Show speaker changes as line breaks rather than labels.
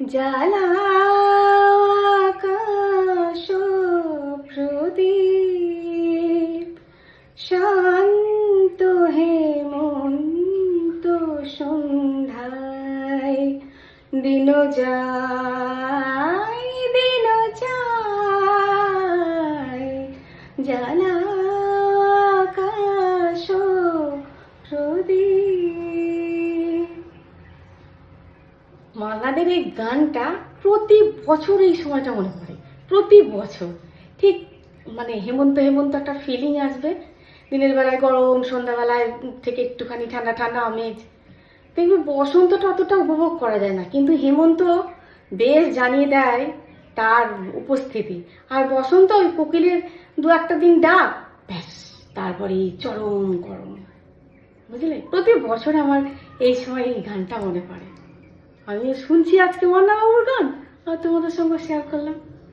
জ্বালা আকাশ প্রদীপ শান্ত হেমন্ত সন্ধ্যায়। দিন যায় দিন যায় জ্বালা আকাশ প্রদীপ মালাদের এই গানটা প্রতি বছর এই সময়টা মনে পড়ে, প্রতি বছর। ঠিক মানে হেমন্ত হেমন্ত একটা ফিলিং আসবে। দিনের বেলায় গরম, সন্ধ্যাবেলায় থেকে একটুখানি ঠান্ডা ঠান্ডা, আমেজ। দেখবে বসন্তটা অতটা উপভোগ করা যায় না, কিন্তু হেমন্ত বেশ জানিয়ে দেয় তার উপস্থিতি। আর বসন্ত ওই কোকিলের দু একটা দিন ডাক, ব্যাস, তারপরে চরম গরম। বুঝলে? প্রতি বছর আমার এই সময় এই গানটা মনে পড়ে। আমি শুনছি আজকে মান্না বাবুর গান আর তোমাদের সঙ্গে শেয়ার করলাম।